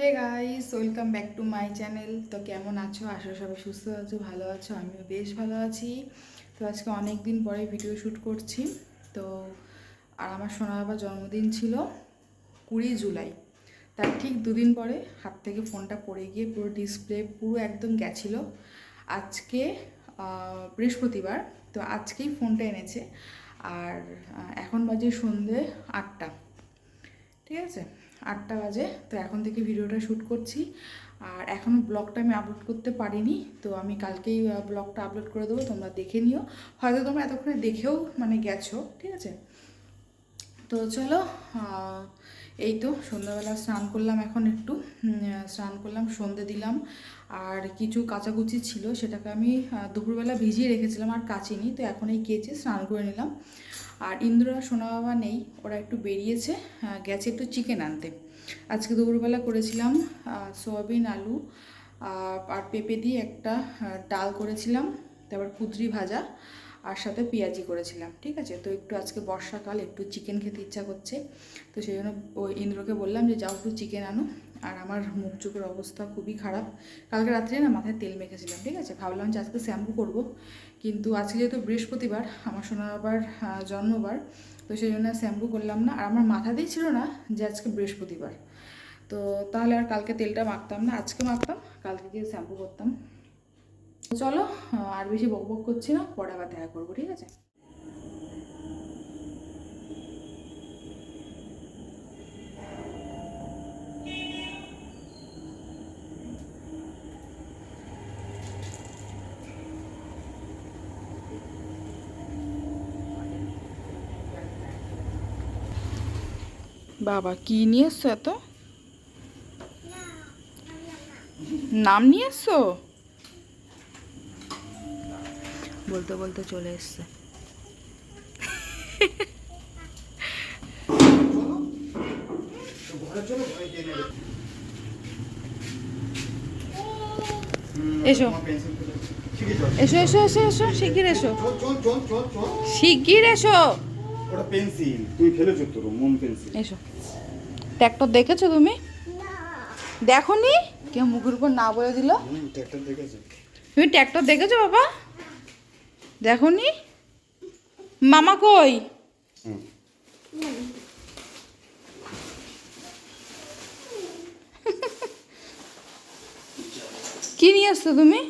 Hey guys welcome back to my channel তো কেমন আছো? আশা সবাই সুস্থ আছো, ভালো আছো, আমিও বেশ ভালো আছি। তো আজকে অনেক দিন পরে ভিডিও শ্যুট করছি। তো আর আমার সোনা বাবার জন্মদিন ছিল কুড়ি জুলাই। তার ঠিক দুদিন পরে হাত থেকে ফোনটা পড়ে গিয়ে পুরো ডিসপ্লে পুরো একদম গেছিল। আজকে বৃহস্পতিবার, তো আজকেই ফোনটা এনেছে। আর এখন বাজে সন্ধে আটটা। ঠিক আছে? আটটা বাজে, তো এখন থেকে ভিডিওটা শ্যুট করছি। আর এখনও ব্লগটা আমি আপলোড করতে পারিনি, তো আমি কালকেই ব্লগটা আপলোড করে দেবো, তোমরা দেখে নিও। হয়তো তোমরা এতক্ষণে দেখেও মানে গেছো, ঠিক আছে? তো চলো এই তো, সন্ধ্যাবেলা স্নান করলাম এখন একটু স্নান করলাম, সন্ধে দিলাম। আর কিছু কাচাকুচি ছিল, সেটাকে আমি দুপুরবেলা ভিজিয়ে রেখেছিলাম, আর কাচিনি। তো এখন এই কেচে স্নান করে নিলাম। আর ইন্দ্রা সোনা বাবা নেই, ওরা একটু বেরিয়েছে গেছে একটু চিকেন আনতে। আজকে দুপুরবেলা করেছিলাম সয়াবিন, আলু আর পেঁপে দিয়ে একটা ডাল করেছিলাম, তারপর কুদরি ভাজা, আর সাথে পেঁয়াজি করেছিলাম, ঠিক আছে? তো একটু আজকে বর্ষাকাল, একটু চিকেন খেতে ইচ্ছা করছে। তো সেই জন্য ওই ইন্দ্রকে বললাম যে, যাও একটু চিকেন আনো। আর আমার মুখ চোখের অবস্থা খুবই খারাপ। কালকে রাত্রে না মাথায় তেল মেখেছিলাম, ঠিক আছে? ভাবলাম যে আজকে শ্যাম্পু করব। কিন্তু আজকে যেহেতু বৃহস্পতিবার, আমার সোনা আবার জন্মবার, তো সেই জন্য শ্যাম্পু করলাম না। আর আমার মাথাতেই ছিল না যে আজকে বৃহস্পতিবার। তো তাহলে আর কালকে তেলটা মাখতাম না, আজকে মাখতাম, কালকে গিয়ে শ্যাম্পু করতাম। চলো আর বেশি বক বক করছি না, পরে আবার দেখা করব, ঠিক আছে? বাবা কি নিয়ে এসছো এত? নাম নিয়ে এসছো বলতে বলতে চলে এসছে। এসো। এসো এসো এসো এসো শিগগির এসো। শিগগির এসো। ওটা পেন্সিল তুমি ফেলেছো তোর মোম পেন্সিল। এসো। ট্র্যাক্টর দেখেছ তুমি? দেখো নি কেউ মুখের উপর না বলে দিল। তুমি ট্র্যাক্টর দেখেছ বাবা? দেখো নি মামা কই? কি নিয়ে এসছো তুমি?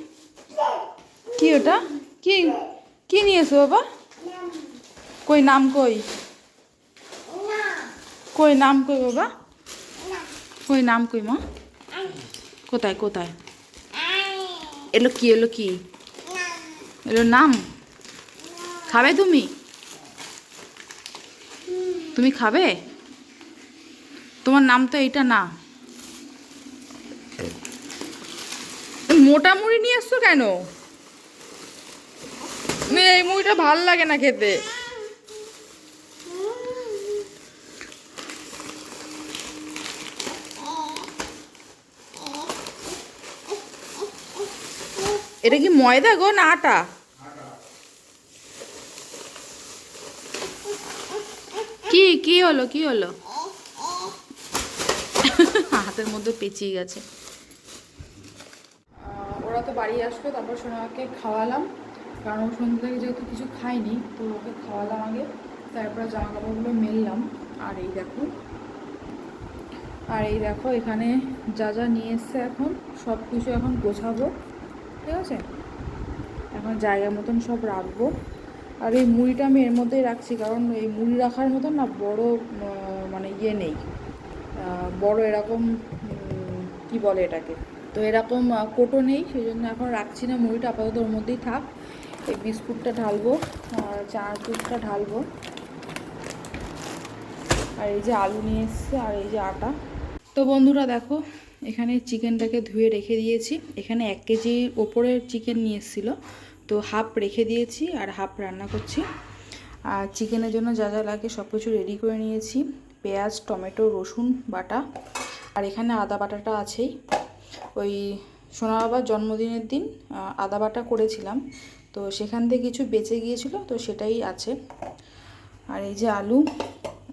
কি ওটা? কি কি নিয়ে এসো বাবা? কই নাম কই? কই নাম কই বাবা? কই, নাম কই, মা? কোথায় কোথায়? এলো কি এলো কি এলো নাম? খাবে তুমি? তুমি খাবে? তোমার নাম তো এইটা না। মোটা মুড়ি নিয়ে এসছো কেন? এই মুড়িটা ভালো লাগে না খেতে। এটা কি ময়দা গো না আটা? কি কি হলো কি হলো? হাতের মধ্যে পেঁচিয়ে গেছে। ওরা তো বাড়ি আসলো, তারপর সোনাকে খাওয়ালাম। কারণ সন্ধ্যে থেকে যেহেতু কিছু খাইনি তো ওকে খাওয়ালাম আগে। তারপরে জামা কাপড়গুলো মেললাম। আর এই দেখো। আর এই দেখো, এখানে যা যা নিয়ে এসছে এখন সব কিছু এখন গোছাবো। ঠিক আছে? এখন জায়গা মতন সব রাখব। আর এই মুড়িটা আমি এর মধ্যেই রাখছি, কারণ এই মুড়ি রাখার মতন না বড় মানে ইয়ে নেই। বড় এরকম কি বলে এটাকে? তো এরকম কোটো নেই সেই জন্য এখন রাখছি না মুড়িটা। আপাতত ওর মধ্যেই থাক। এই বিস্কুটটা ঢালবো, আর চার চানাচুরটা ঢালবো। আর এই যে আলু নিয়ে এসছে, আর এই যে আটা। তো বন্ধুরা দেখো এখানে চিকেনটাকে ধুয়ে রেখে দিয়েছি। এখানে এক কেজির ওপরের চিকেন নিয়ে এসেছিল। তো হাফ রেখে দিয়েছি আর হাফ রান্না করছি। আর চিকেনের জন্য যা যা লাগে সব কিছু রেডি করে নিয়েছি। পেঁয়াজ, টমেটো, রসুন, বাটা আর এখানে আদা বাটাটা আছেই। ওই সোনা বাবার জন্মদিনের দিন আদা বাটা করেছিলাম। তো সেখান থেকে কিছু বেঁচে গিয়েছিল, তো সেটাই আছে। আর এই যে আলু,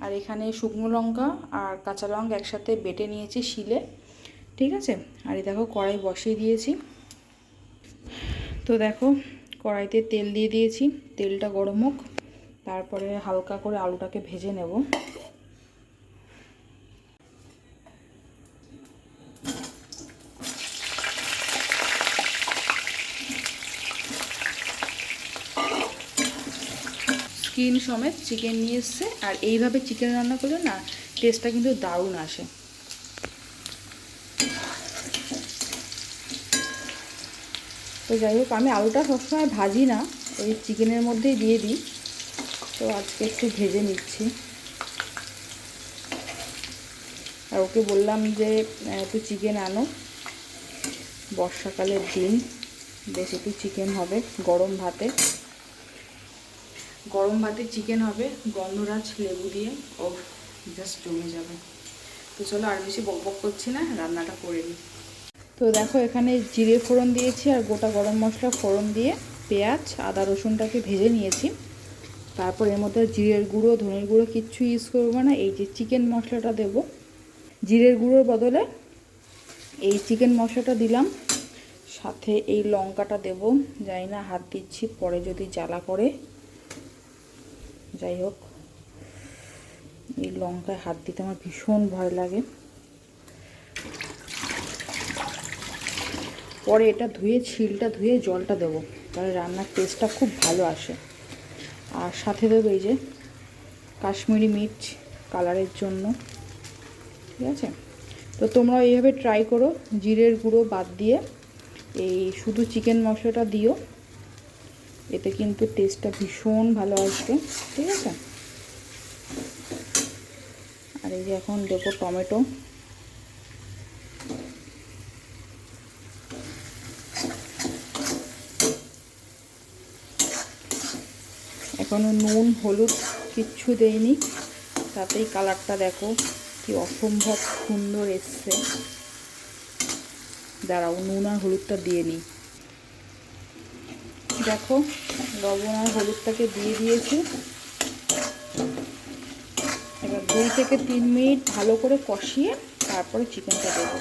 আর এখানে শুকনো লঙ্কা আর কাঁচা লঙ্কা একসাথে বেটে নিয়েছি শিলে। ঠিক আছে? আর এই দেখো কড়াই বসিয়ে দিয়েছি। তো দেখো, কড়াইতে তেল দিয়ে দিয়েছি, তেলটা গরম হোক, তারপরে হালকা করে আলুটাকে ভেজে নেব। স্কিন সমেত চিকেন নিয়ে এসছে, আর এইভাবে চিকেন রান্না করলে না টেস্টটা কিন্তু দারুণ আসে। তো যাই হোক, আমি আলুটা সবসময় ভাজি না, ওই চিকেনের মধ্যেই দিয়ে দিই। তো আজকে একটু ভেজে নিচ্ছি। আর ওকে বললাম যে একটু চিকেন আনো। বর্ষাকালের দিন, বেশ একটু চিকেন হবে, গরম ভাতে। গরম ভাতে চিকেন হবে, গন্ধরাজ লেবু দিয়ে। ও জাস্ট জমে যাবে। তো চলো আর বেশি বক বক করছি না, রান্নাটা করে নিই। তো দেখো এখানে জিরে ফোড়ন দিয়েছি আর গোটা গরম মশলা ফোড়ন দিয়ে পেঁয়াজ, আদা, রসুনটাকে ভেজে নিয়েছি। তারপর এর মধ্যে জিরের গুঁড়ো, ধনের গুঁড়ো কিচ্ছু ইউজ করব না, এই যে চিকেন মশলাটা দেব। জিরের গুঁড়োর বদলে এই চিকেন মশলাটা দিলাম। সাথে এই লঙ্কাটা দেব। জানি না, হাত দিচ্ছি, পরে যদি জ্বালা করে। যাই হোক, এই লঙ্কায় হাত দিতে আমার ভীষণ ভয় লাগে। পরে এটা ধুয়ে, ছিলটা ধুয়ে জলটা দেবো। তাহলে রান্নার টেস্টটা খুব ভালো আসে। আর সাথে দেবো এই যে কাশ্মীরি মির্চ কালারের জন্য। ঠিক আছে? তো তোমরা এইভাবে ট্রাই করো। জিরের গুঁড়ো বাদ দিয়ে এই শুধু চিকেন মশলাটা দিও। এতে কিন্তু টেস্টটা ভীষণ ভালো আসবে। ঠিক আছে? আর এই যে এখন দেবো টমেটো। এখনও নুন, হলুদ কিচ্ছু দেয়নি তাতেই কালারটা দেখো, কি অসম্ভব সুন্দর এসছে। দাঁড়াও, নুন আর হলুদটা দিয়ে নিই। দেখো, লবণ আর হলুদটাকে দিয়ে দিয়েছি। এবার দুই থেকে তিন মিনিট ভালো করে কষিয়ে তারপরে চিকেনটা দেবো।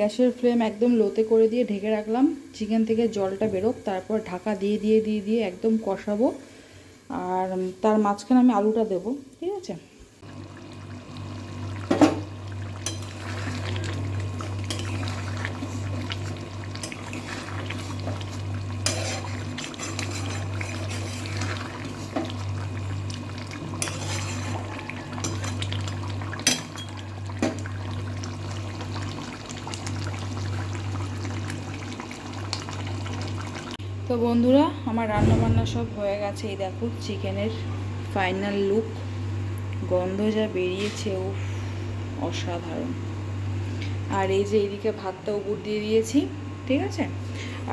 গ্যাসের ফ্লেম একদম লোতে করে দিয়ে ঢেকে রাখলাম। চিকেন থেকে জলটা বেরোক, তারপর ঢাকা দিয়ে দিয়ে দিয়ে দিয়ে একদম কষাবো। আর তার মাঝখানে আমি আলুটা দেবো, ঠিক আছে? তো বন্ধুরা, আমার রান্না বান্না সব হয়ে গেছে। এই দেখো, চিকেনের ফাইনাল লুক গন্ধ যা বেরিয়েছে ও অসাধারণ। আর এই যে এইদিকে ভাতটা উপর দিয়ে দিয়েছি, ঠিক আছে?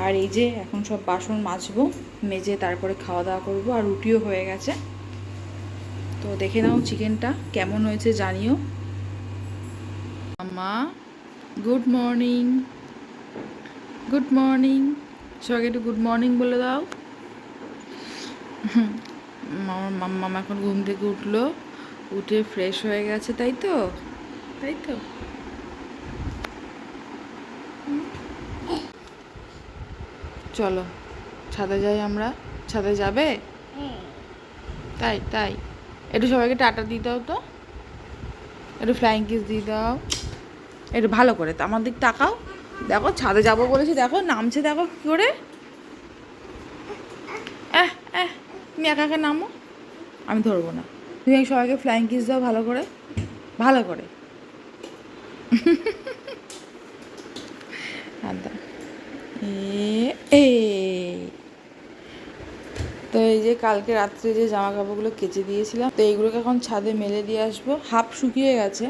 আর এই যে এখন সব বাসন মাজবো, মেজে তারপরে খাওয়া দাওয়া করব, আর রুটিও হয়ে গেছে। তো দেখে নাও চিকেনটা কেমন হয়েছে, জানিও। মা গুড মর্নিং গুড মর্নিং সবাইকে একটু গুড মর্নিং বলে দাও। আমার মাম- মামা এখন ঘুম থেকে উঠল। উঠে ফ্রেশ হয়ে গেছে, তাই তো? তাই তো? চলো, ছাদে যাই আমরা। ছাদে যাবে? তাই তাই। একটু সবাইকে টাটা দিয়ে দাও তো। একটু ফ্লাইং কিস দিয়ে দাও। একটু ভালো করে, তো আমার দিক তাকাও। দেখো, ছাদে যাব বলেছি, দেখো, নামছে, দেখো, কি করে? তুমি একা একা নামো? আমি ধরবো না। তুমি সবাইকে ফ্লাইং কিস দাও, ভালো করে। ভালো করে। এ তো এই যে কালকে রাত্রে যে জামা কাপড়গুলো কেচে দিয়েছিলাম, তো এইগুলোকে এখন ছাদে মেলে দিয়ে আসব। হাফ শুকিয়ে গেছে।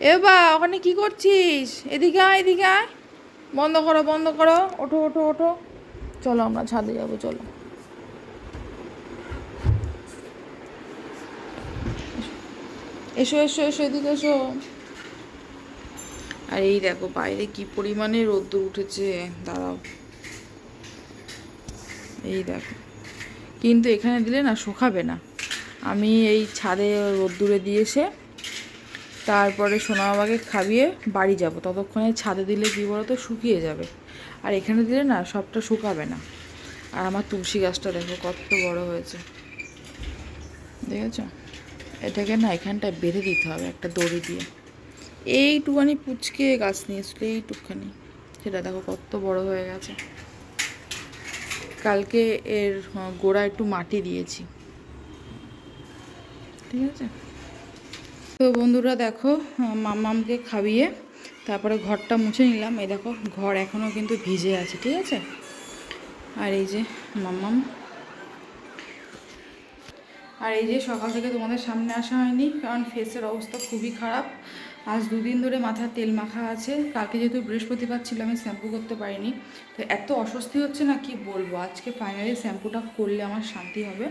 এ বা, ওখানে কি করছিস? এদিকে আয় এদিকে আয়। বন্ধ করো বন্ধ করো। ওঠো ওঠো ওঠো। চলো, আমরা ছাদে যাব, চলো। এসো এসো এসো, এদিকে এসো। আর, এই দেখো, বাইরে কি পরিমাণে রোদ্দুর উঠেছে। দাঁড়াও। এই দেখো। কিন্তু এখানে দিলে না, শুকাবে না। আমি এই ছাদে রোদ্দুরে দিয়ে এসে তারপরে সোনা বাবাকে খাইয়ে বাড়ি যাব। ততক্ষণে ছাদে দিলে কী বলতো? শুকিয়ে যাবে। আর এখানে দিলে না সবটা শুকাবে না। আর আমার তুলসী গাছটা দেখো, কত বড় হয়েছে। দেখেছ? এটাকে না এখানটায় বেঁধে দিতে হবে একটা দড়ি দিয়ে। এইটুখানি পুচকে গাছ নিয়ে এসলো এইটুকখানি। সেটা দেখো কত বড় হয়ে গেছে। কালকে এর গোড়া একটু মাটি দিয়েছি। ঠিক আছে? তো বন্ধুরা দেখো আহ, মাম্মামকে খাইয়ে তারপরে ঘরটা মুছে নিলাম। এই দেখো ঘর এখনও কিন্তু ভিজে আছে ঠিক আছে? আর এই যে মাম্মাম আর এই যে সকাল থেকে তোমাদের সামনে আসা হয়নি কারণ ফেসের অবস্থা খুবই খারাপ। আজ দুদিন ধরে মাথায় তেল মাখা আছে। কালকে যেহেতু বৃহস্পতিবার ছিল আমি শ্যাম্পু করতে পারিনি। তো এত অস্বস্তি হচ্ছে না কি বলব? আজকে ফাইনালি শ্যাম্পুটা করলে আমার শান্তি হবে।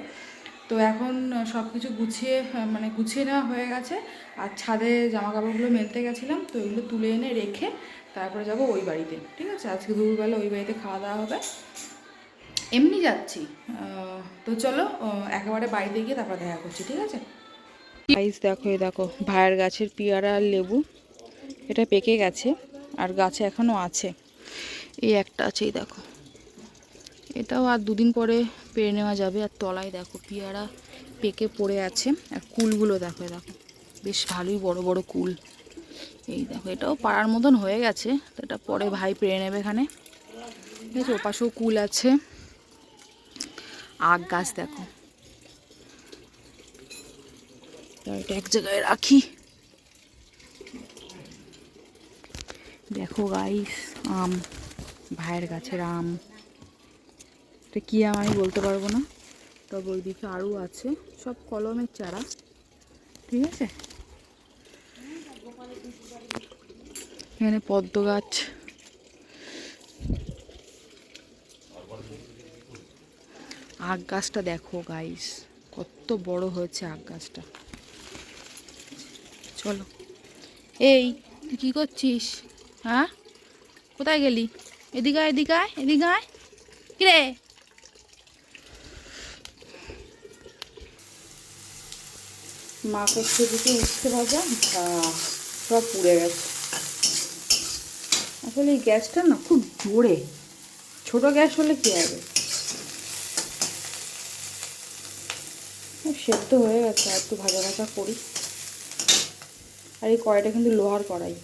তো এখন সব কিছু গুছিয়ে মানে গুছিয়ে নেওয়া হয়ে গেছে। আর ছাদে জামা কাপড়গুলো মেলতে গেছিলাম, তো এগুলো তুলে এনে রেখে তারপরে যাব ওই বাড়িতে, ঠিক আছে? আজকে দুপুরবেলা ওই বাড়িতে খাওয়া দাওয়া হবে। এমনি যাচ্ছি। তো চলো একেবারে বাড়িতে গিয়ে তারপর দেখা করছি, ঠিক আছে? গাইস দেখো, এই দেখো, ভাইয়ের গাছের পেয়ারা আর লেবু। এটা পেকে গেছে, আর গাছে এখনও আছে। এই একটা আছে, এই দেখো। এটাও আর দুদিন পরে পেরে নেওয়া যাবে। আর তলায় দেখো পেয়ারা পেকে পড়ে আছে। আর কুলগুলো দেখো দেখো। বেশ ভালোই বড় বড় কুল। এই দেখো, এটাও পাড়ার মতন হয়ে গেছে। তো এটা পরে ভাই পেরে নেবে এখানে। ঠিক আছে, ওপাশেও কুল আছে। আগ গাছ দেখো। এটা এক জায়গায় রাখি। দেখো গাইস আম, ভাইয়ের গাছের আম। এটা কী আম বলতে পারব না। তবে ওইদিকে আরও আছে। সব কলমের চারা। ঠিক আছে? এখানে পদ্ম গাছ। আগ গাছটা দেখো গাইস কত বড় হয়েছে আগ গাছটা। চলো। এই, তুই কী করছিস? হ্যাঁ? কোথায় গেলি? এদিকে আয় এদিকে আয় এদিকে আয়। কিরে? মা করছে দিকে উঠতে ভাজা সব পুড়ে গেছে। আসলে এই গ্যাসটা না খুব জোরে। ছোট গ্যাস হলে কি হবে? সেদ্ধ হয়ে গেছে, আর একটু ভাজা ভাজা করি। আর এই কড়াইটা কিন্তু লোহার কড়াই।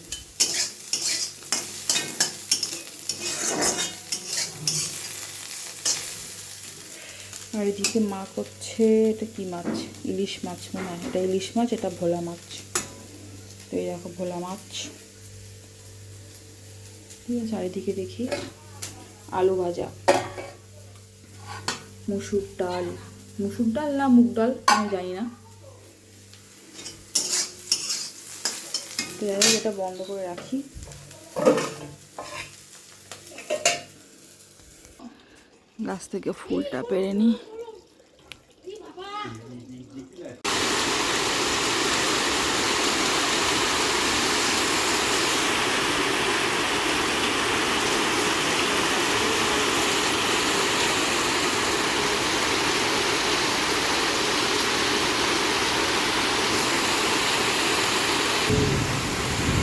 আর এদিকে মা করছে, এটা কি মাছ? ইলিশ মাছ মনে হয়। এটা ইলিশ মাছ, এটা ভোলা মাছ। তো এই দেখো ভোলা মাছ। ঠিক আছে আর এদিকে দেখি আলু ভাজা। মুসুর ডাল। মুসুর ডাল না মুগ ডাল, আমি জানি না। এটা বন্ধ করে রাখি। গাছ থেকে ফুলটা পেরে নিই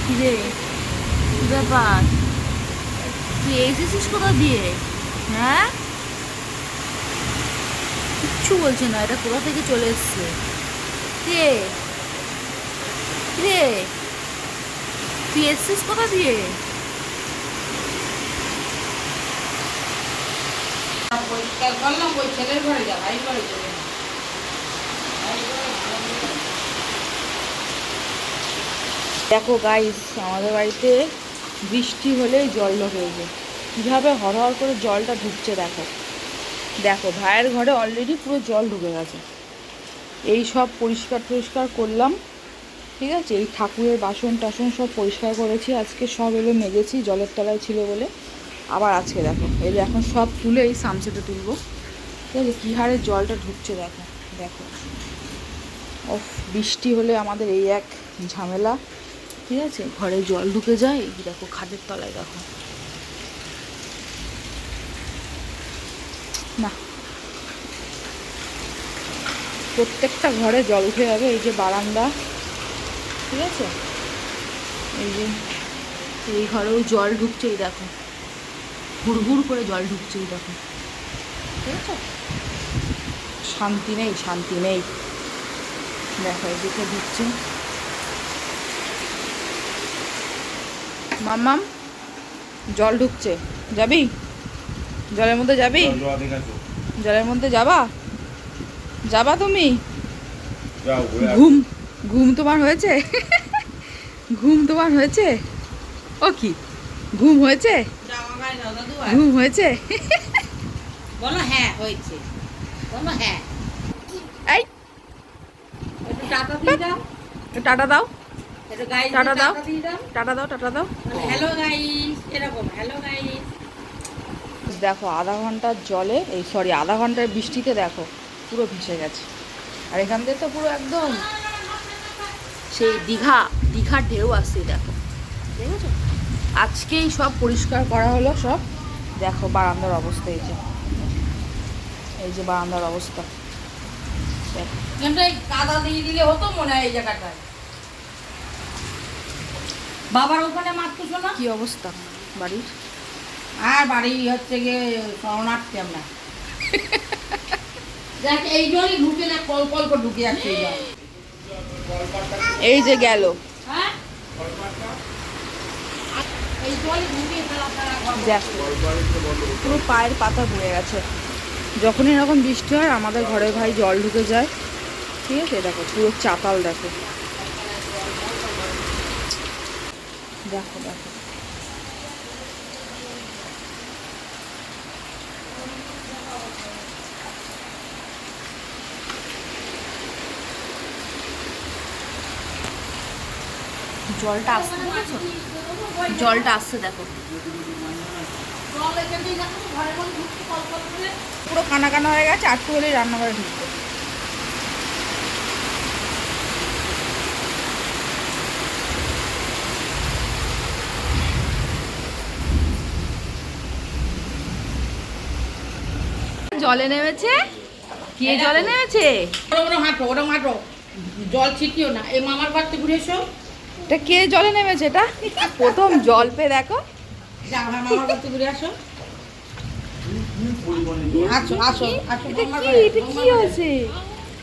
কি রে কি ব্যাপার তুই এসেছিস কোথা দিয়ে? হ্যাঁ? কিচ্ছু বলছে না এটা কোথা থেকে চলে এসছে? কে? রে তুই এসছিস কোথা দিয়ে? পরিষ্কার করলাম ওই ছেলের ঘরে যা ভাই ঘরে চলে দেখো গাইস আমাদের বাড়িতে বৃষ্টি হলেই জল ঢোকে যায়। কীভাবে হরহর করে জলটা ঢুকছে দেখো। দেখো, ভাইয়ের ঘরে অলরেডি পুরো জল ঢুকে গেছে। এই সব পরিষ্কার টরিষ্কার করলাম, ঠিক আছে? এই ঠাকুরের বাসন টাসন সব পরিষ্কার করেছি, আজকে সব এলো মেজেছি, জলের তলায় ছিল বলে। আবার আজকে দেখো, এই এখন সব তুলে এই সামসেটে তুলবো। ঠিক আছে? কী হারে জলটা ঢুকছে দেখো দেখো। ও বৃষ্টি হলে আমাদের এই এক ঝামেলা, ঠিক আছে? ঘরে জল ঢুকে যায়, দেখো খাদের তলায় দেখো। না। প্রত্যেকটা ঘরে জল উঠে যাবে, এই যে বারান্দা। ঠিক আছে? এই যে, এই ঘরেও জল ঢুকছে এই দেখো। হুড় করে জল ঢুকছে এই দেখো। ঠিক আছে? শান্তি নেই শান্তি নেই। দেখো, এদিকে ঢুকছে। মাম্মাম জল ঢুকছে। যাবি? জলের মধ্যে যাবি? জলের মধ্যে যাবা? যাবা তুমি। ঘুম ঘুম তোমার হয়েছে? ঘুম তোমার হয়েছে? ও কি? ঘুম হয়েছে। ঘুম হয়েছে? বলো হ্যাঁ হয়েছে। বলো হ্যাঁ। এই। টাটা দাও। টাটা দাও। টাটা দাও। দাও। টাটা দাও টাটা দাও। হ্যালো গাইস এরকম হ্যালো গাইস দেখো আধা ঘণ্টার জলে এই সরি আধা ঘণ্টার বৃষ্টিতে দেখো পুরো ভেসে গেছে। আর এখান থেকে তো পুরো একদম সেই দীঘা দীঘার ঢেউ আসছে দেখো। দেখেছ? আজকেই সব পরিষ্কার করা হলো সব। দেখো বারান্দার অবস্থা এই যে। এই যে বারান্দার অবস্থা। কাদা দিয়ে দিলে হতো মনে হয় এই জায়গাটায়। বাবার ওখানে মারতো শোনা? কি অবস্থা বাড়ির? আর বাড়ি হচ্ছে গিয়ে শরণার্থী আমরা। দেখ এই জলই ঢুকে না কল কল করে ঢুকে যাচ্ছে এই যে গেল। হ্যাঁ? পুরো পায়ের পাতা পড়ে গেছে। যখনই এরকম বৃষ্টি হয় আমাদের ঘরে ভাই জল ঢুকে যায়। ঠিক আছে? দেখো পুরো চাতাল দেখো। দেখো দেখো। জলটা আসছে দেখেছ জলটা আসছে, দেখো। পুরো কানা কানা হয়ে গেছে আটটু হলেই রান্নাঘরে ঢুকবে। জলে নেমেছে কে জলে নেমেছে ওরম হাঁটো ওরম হাঁটো। জল ছিটিও না। এই মামার বাড়িতে ঘুরে এসো। এটা কে জলে নেমেছে এটা? প্রথম জল পেয়ে দেখো। যা আমার মামার বাড়িতে ঘুরে আসো। আসো আসো আসো এটা কি। হয়েছে?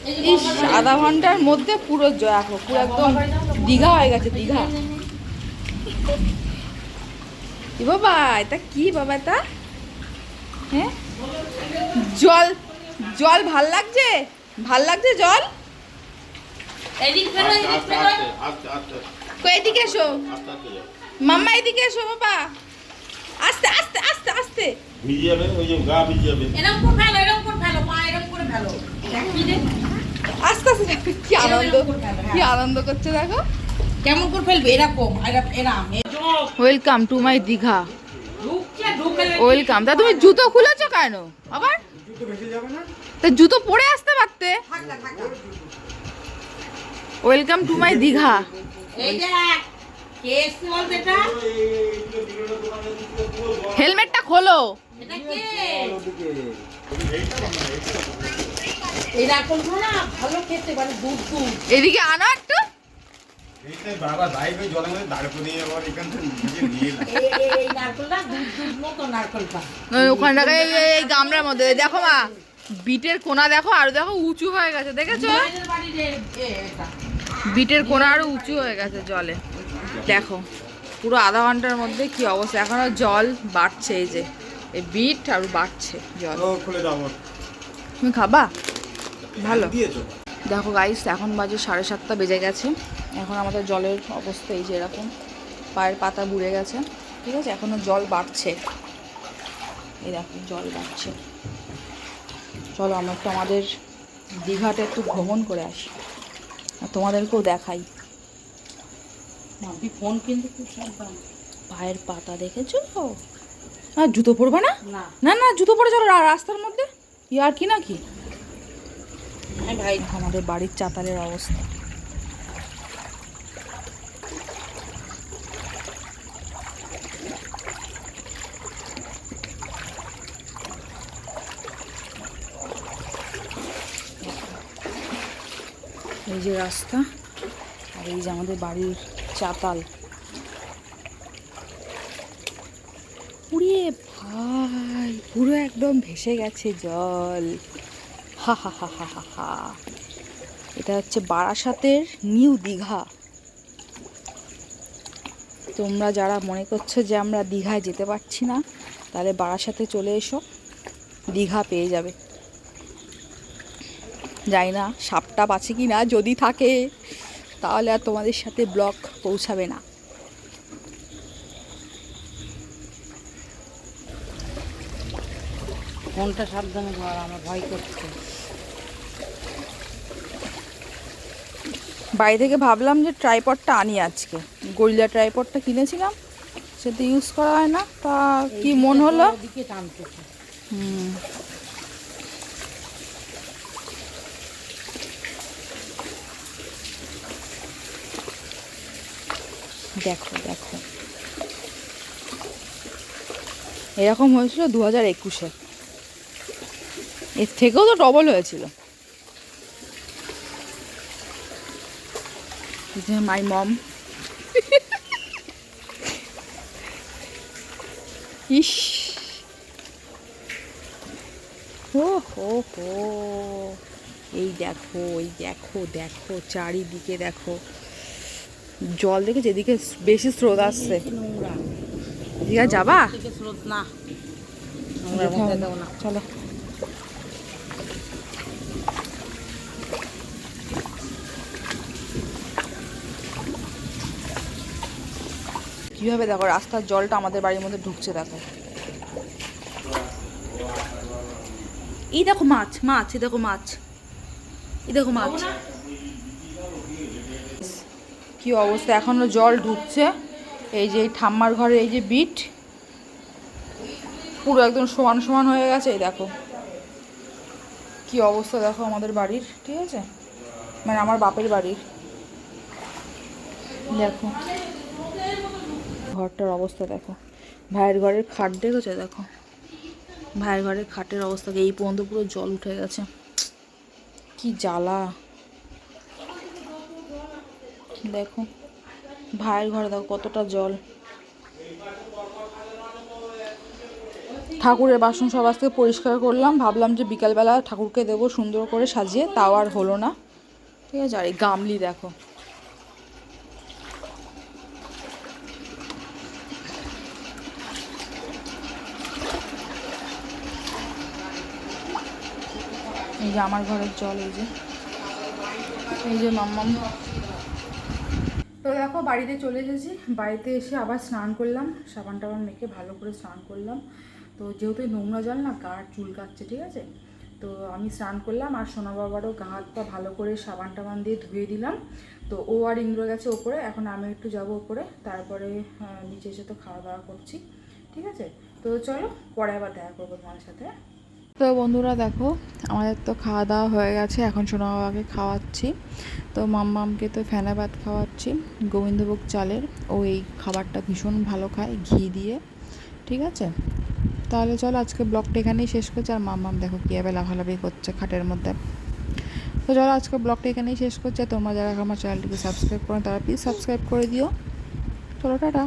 এই ইস আধা ঘণ্টার মধ্যে পুরো দেখো পুরো একদম দীঘা হয়ে গেছে দীঘা। কি বাবা এটা কি বাবা এটা? হ্যাঁ? জল জল ভালো লাগছে? ভালো লাগছে জল? এদিক ফেরো এদিক কই এসো। মাম্মা এদিকে এসো বাবা। আস্তে আস্তে আস্তে আস্তে। ভিজে যাবে ওই যে গা ভিজে যাবে এরম করে ফেলো এরম করে ফেলো পা এরম করে ফেলো? আস্তে আস্তে দেখো কি আনন্দ। কি আনন্দ করছে দেখো। কেমন করে ফেলবে? এরকম এরম এরম welcome to my Digha. Welcome তা তুমি জুতো খুলেছো কেন? আবার? জুতো ভেসে যাবে না? তা জুতো পরে আসতে পারতে। Welcome to my Digha. হেলমেটটা খোলো। এটা কে? এই রাখলগুলো না ভালো খেতে মানে দুধ দুধ। এদিকে আনো একটু। বাবা দাইবে জলের মধ্যে দাঁড় করে দিয়ে আবার এখান থেকে নিয়ে এই এই- এই দুধ দুধ মতো নারকেলটা। ওখানটাকে এই গামলার মধ্যে দেখো মা বিটের কোনা দেখো আর দেখো উঁচু হয়ে গেছে দেখেছ? বাড়ির এটা। বিটের কোনা আরও উঁচু হয়ে গেছে জলে। দেখো পুরো আধা ঘণ্টার মধ্যে কি অবস্থা। এখনও জল বাড়ছে এই যে এই বিট আর বাড়ছে জল। ও, খুলে দাও তুমি খাবা? ভালো। দেখো গাইস এখন বাজে সাড়ে সাতটা বেজে গেছে। এখন আমাদের জলের অবস্থা এই যে এরকম। পায়ের পাতা বুড়ে গেছে। ঠিক আছে এখনও জল বাড়ছে। এই দেখো জল বাড়ছে। চলো আমরা একটু আমাদের দীঘাটা একটু ভ্রমণ করে আসি। তোমাদেরকেও দেখাই। ফোন কিন্তু পায়ের পাতা দেখেছ? আর জুতো পরবে না? না। না না জুতো পরে চলো রাস্তার মধ্যে। ইয়ার কি নাকি? হ্যাঁ ভাই। আমাদের বাড়ির চাতালের অবস্থা। এই যে রাস্তা, আর এই যে আমাদের বাড়ির চাতাল। উড়িয়ে ভাই, পুরো একদম ভেসে গেছে জল। হা হা হা হা হা হা। এটা হচ্ছে বারাসাতের নিউ দীঘা। তোমরা যারা মনে করছ যে আমরা দীঘায় যেতে পারছি না, তাহলে বারাসাতে চলে এসো, দীঘা পেয়ে যাবে। জানি না সাপটা আছে কি না যদি থাকে তাহলে আর তোমাদের সাথে ব্লক পৌঁছাবে না। ফোনটা সাবধানে ধর আমার ভয় করছে। বাড়ি থেকে ভাবলাম যে ট্রাইপডটা আনি আজকে। গরিলা ট্রাইপডটা কিনেছিলাম সেটা ইউজ করা হয় না তা কি মন হলো? হুম। দেখো দেখো। এরকম হয়েছিল দু হাজার একুশে। এর থেকেও তো ডবল হয়েছিল। মাই মম ইস। ও হো হো। এই দেখো এই দেখো দেখো, চারিদিকে দেখো। জল দেখে যেদিকে বেশি স্রোত আসছে। দীঘা যাবা? স্রোত না চলো। কীভাবে দেখো রাস্তার জলটা আমাদের বাড়ির মধ্যে ঢুকছে দেখো। এই দেখো মাছ মাছ এই দেখো মাছ। এই দেখো মাছ। কি অবস্থা? এখনও জল ঢুকছে। এই যে এই ঠাম্মার ঘরে এই যে বিট, পুরো একদম সমান সমান হয়ে গেছে, এই দেখো। কি অবস্থা দেখো আমাদের বাড়ির, ঠিক আছে? মানে আমার বাপের বাড়ির। দেখো। ঘরটার অবস্থা দেখো। ভাইয়ের ঘরের খাট দেখেছে? দেখো। ভাইয়ের ঘরের খাটের অবস্থা এই পর্যন্ত পুরো জল উঠে গেছে। কি জ্বালা। দেখো। ভাইয়ের ঘরে দেখো কতটা জল। ঠাকুরের বাসন সব আজকে পরিষ্কার করলাম। ভাবলাম যে বিকালবেলা ঠাকুরকে দেবো সুন্দর করে সাজিয়ে, তাও আর হলো না। ঠিক আছে, আর এই গামলি দেখো। এই যে আমার ঘরের জল, এই যে। এই যে মাম্মাম। তো দেখো, বাড়িতে চলে এসেছি। বাড়িতে এসে আবার স্নান করলাম। সাবান টাবান মেখে ভালো করে স্নান করলাম। তো যেহেতু নোংরা জল না, গা চুল কাচ্ছে ঠিক আছে? তো আমি স্নান করলাম আর সোনা বাবারও গা হাত পা ভালো করে সাবান টাবান দিয়ে ধুয়ে দিলাম। তো ও আর ইন্দ্র গেছে ওপরে, এখন আমি একটু যাব ওপরে। তারপরে নিচে এসে তো খাওয়া দাওয়া করছি, ঠিক আছে? তো চলো, পরে আবার দেখা করব তোমার সাথে। তো বন্ধুরা দেখো, আমাদের তো খাওয়া দাওয়া হয়ে গেছে, এখন সোনা বাবাকে খাওয়াচ্ছি। তো মাম্মামকে তো ফেনা ভাত খাওয়াচ্ছি, গোবিন্দভোগ চালের। ও এই খাবারটা ভীষণ ভালো খায়, ঘি দিয়ে, ঠিক আছে? তাহলে চলো আজকে ব্লগটা এখানেই শেষ করছি, আর মাম্মাম দেখো কীভাবে লাফালাফি করছে খাটের মধ্যে। তো চলো আজকে ব্লগটা এখানেই শেষ করছে তোমরা যারা আমার চ্যানেলটিকে সাবস্ক্রাইব করেন তারা প্লিজ সাবস্ক্রাইব করে দিও। চলো, টাটা।